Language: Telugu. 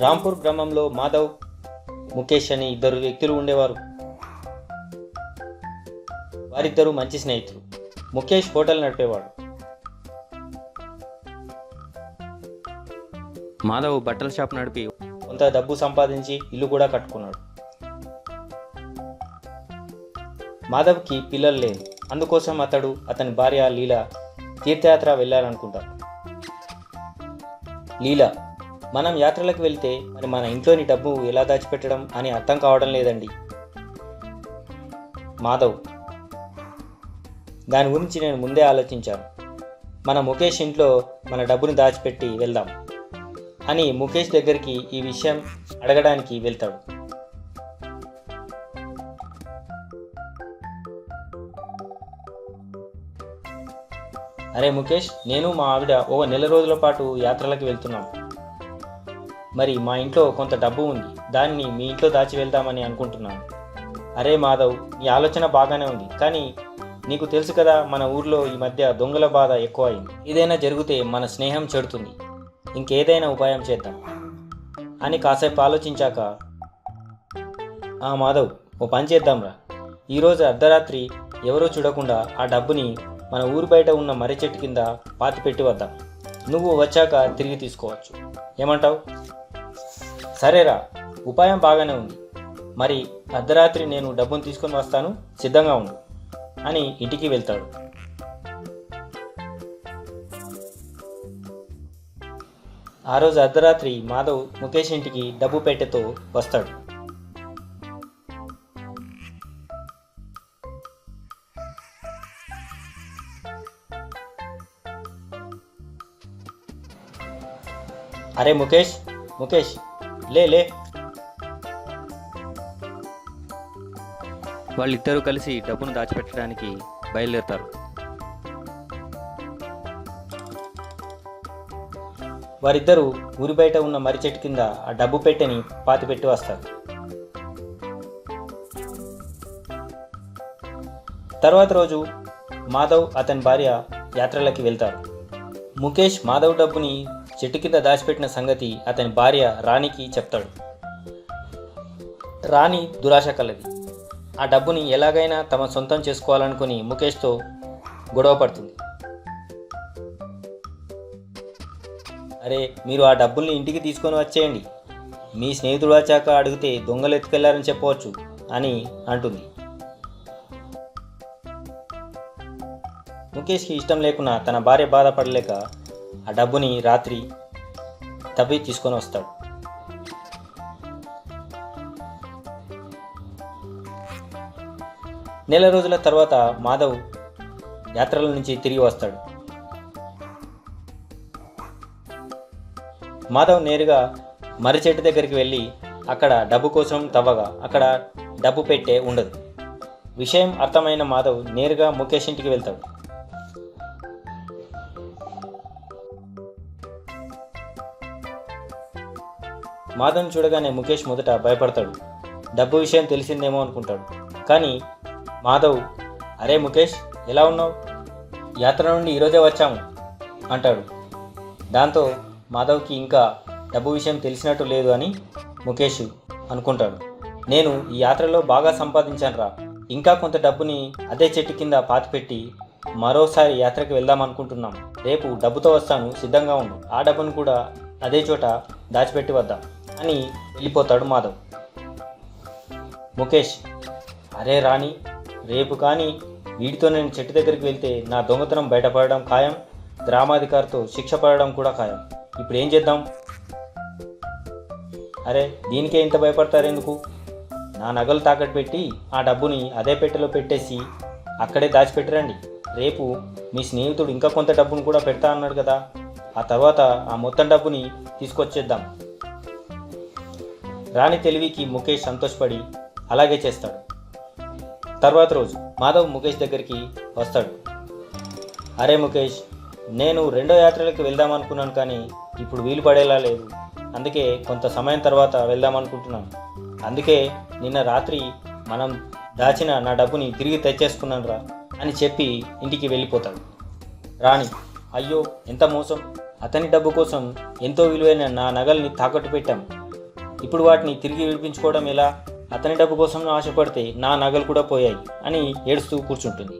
రాంపూర్ గ్రామంలో మాధవ్ ముఖేష్ అని ఇద్దరు వ్యక్తులు ఉండేవారు. వారిద్దరూ మంచి స్నేహితులు. ముఖేష్ హోటల్ నడిపేవాడు. మాధవ్ బట్టల షాప్ నడిపి కొంత డబ్బు సంపాదించి ఇల్లు కూడా కట్టుకున్నాడు. మాధవ్కి పిల్లలు లేరు. అందుకోసం అతడు అతని భార్య లీల తీర్థయాత్ర వెళ్ళాలనుకుంటారు. లీల మనం యాత్రలకు వెళ్తే మరి మన ఇంట్లోని డబ్బు ఎలా దాచిపెట్టడం అని అర్థం కావడం లేదండి. మాధవ్ దాని గురించి నేను ముందే ఆలోచించాను. మన ముఖేష్ ఇంట్లో మన డబ్బుని దాచిపెట్టి వెళ్దాం అని ముఖేష్ దగ్గరికి ఈ విషయం అడగడానికి వెళ్తాడు. అరే ముఖేష్ నేను మా ఆవిడ ఓ నెల రోజుల పాటు యాత్రలకు వెళ్తున్నాం. మరి మా ఇంట్లో కొంత డబ్బు ఉంది దాన్ని మీ ఇంట్లో దాచి వెళ్దామని అనుకుంటున్నాను. అరే మాధవ్ నీ ఆలోచన బాగానే ఉంది కానీ నీకు తెలుసు కదా మన ఊర్లో ఈ మధ్య దొంగల బాధ ఎక్కువ అయింది ఏదైనా జరిగితే మన స్నేహం చెడుతుంది. ఇంకేదైనా ఉపాయం చేద్దాం. అని కాసేపు ఆలోచించాక ఆ మాధవ్ ఓ పని చేద్దాంరా. ఈరోజు అర్ధరాత్రి ఎవరో చూడకుండా ఆ డబ్బుని మన ఊరు బయట ఉన్న మర్రి చెట్టు కింద పాతి పెట్టి వద్దాం. నువ్వు వచ్చాక తిరిగి తీసుకోవచ్చు. ఏమంటావు? సరేరా ఉపాయం బాగానే ఉంది. మరి అర్ధరాత్రి నేను డబ్బును తీసుకొని వస్తాను సిద్ధంగా ఉండు అని ఇంటికి వెళ్తాడు. ఆ రోజు అర్ధరాత్రి మాధవ్ ముఖేష్ ఇంటికి డబ్బు పెట్టెతో వస్తాడు. అరే ముఖేష్ ముఖేష్ లే లే. వాళ్ళిద్దరూ కలిసి డబ్బును దాచిపెట్టడానికి బయలుదేరుతారు. వారిద్దరూ ఊరి బయట ఉన్న మర్రి చెట్టు కింద ఆ డబ్బు పెట్టెని పాతి పెట్టి వస్తారు. తర్వాత రోజు మాధవ్ అతని భార్య యాత్రలకి వెళ్తారు. ముఖేష్ మాధవ్ డబ్బుని చెట్టు కింద దాచిపెట్టిన సంగతి అతని భార్య రాణికి చెప్తాడు. రాణి దురాశ కలది. ఆ డబ్బుని ఎలాగైనా తమ సొంతం చేసుకోవాలనుకుని ముఖేష్తో గొడవ పడుతుంది. అరే మీరు ఆ డబ్బుల్ని ఇంటికి తీసుకొని వచ్చేయండి. మీ స్నేహితుడు వచ్చాక అడిగితే దొంగలు ఎత్తుకెళ్ళారని చెప్పవచ్చు అని అంటుంది. ముఖేష్కి ఇష్టం లేకున్నా తన భార్య బాధపడలేక ఆ డబ్బుని రాత్రి తవ్వి తీసుకొని వస్తాడు. నెల రోజుల తర్వాత మాధవ్ యాత్రల నుంచి తిరిగి వస్తాడు. మాధవ్ నేరుగా మర్రి చెట్టు దగ్గరికి వెళ్ళి అక్కడ డబ్బు కోసం తవ్వగా అక్కడ డబ్బు పెట్టే ఉండదు. విషయం అర్థమైన మాధవ్ నేరుగా ముఖేష్ ఇంటికి వెళ్తాడు. మాధవ్ని చూడగానే ముఖేష్ మొదట భయపడతాడు. డబ్బు విషయం తెలిసిందేమో అనుకుంటాడు. కానీ మాధవ్ అరే ముఖేష్ ఎలా ఉన్నావు? యాత్ర నుండి ఈరోజే వచ్చాము అంటాడు. దాంతో మాధవ్కి ఇంకా డబ్బు విషయం తెలిసినట్టు లేదు అని ముఖేష్ అనుకుంటాడు. నేను ఈ యాత్రలో బాగా సంపాదించాను రా ఇంకా కొంత డబ్బుని అదే చెట్టు కింద పాతిపెట్టి మరోసారి యాత్రకి వెళ్దాం అనుకుంటున్నాం. రేపు డబ్బుతో వస్తాను సిద్ధంగా ఉండు. ఆ డబ్బును కూడా అదే చోట దాచిపెట్టి వద్దాం. అని వెళ్ళిపోతాడు మాధవ్. ముఖేష్ అరే రాణి రేపు కానీ వీడితో నేను చెట్టు దగ్గరికి వెళ్తే నా దొంగతనం బయటపడడం ఖాయం గ్రామాధికారితో శిక్ష పడడం కూడా ఖాయం. ఇప్పుడు ఏం చేద్దాం? అరే దీనికే ఇంత భయపడతారెందుకు? నా నగలు తాకట్టు పెట్టి ఆ డబ్బుని అదే పెట్టెలో పెట్టేసి అక్కడే దాచిపెట్టరండి. రేపు మీ స్నేహితుడు ఇంకా కొంత డబ్బును కూడా పెడతా అన్నాడు కదా. ఆ తర్వాత ఆ మొత్తం డబ్బుని తీసుకొచ్చేద్దాం. రాణి తెలివికి ముఖేష్ సంతోషపడి అలాగే చేస్తాడు. తర్వాత రోజు మాధవ్ ముఖేష్ దగ్గరికి వస్తాడు. అరే ముఖేష్ నేను రెండో యాత్రలకు వెళ్దాం అనుకున్నాను కానీ ఇప్పుడు వీలు పడేలా లేదు. అందుకే కొంత సమయం తర్వాత వెళ్దాం అనుకుంటున్నాను అందుకే నిన్న రాత్రి మనం దాచిన నా డబ్బుని తిరిగి తెచ్చేసుకున్నాను రా అని చెప్పి ఇంటికి వెళ్ళిపోతాడు. రాణి అయ్యో ఎంత మోసం. అతని డబ్బు కోసం ఎంతో విలువైన నా నగల్ని తాకట్టు పెట్టాం. ఇప్పుడు వాటిని తిరిగి విడిపించుకోవడం ఎలా? అతని డబ్బు కోసం ఆశపడితే నా నగలు కూడా పోయాయి అని ఏడుస్తూ కూర్చుంటుంది.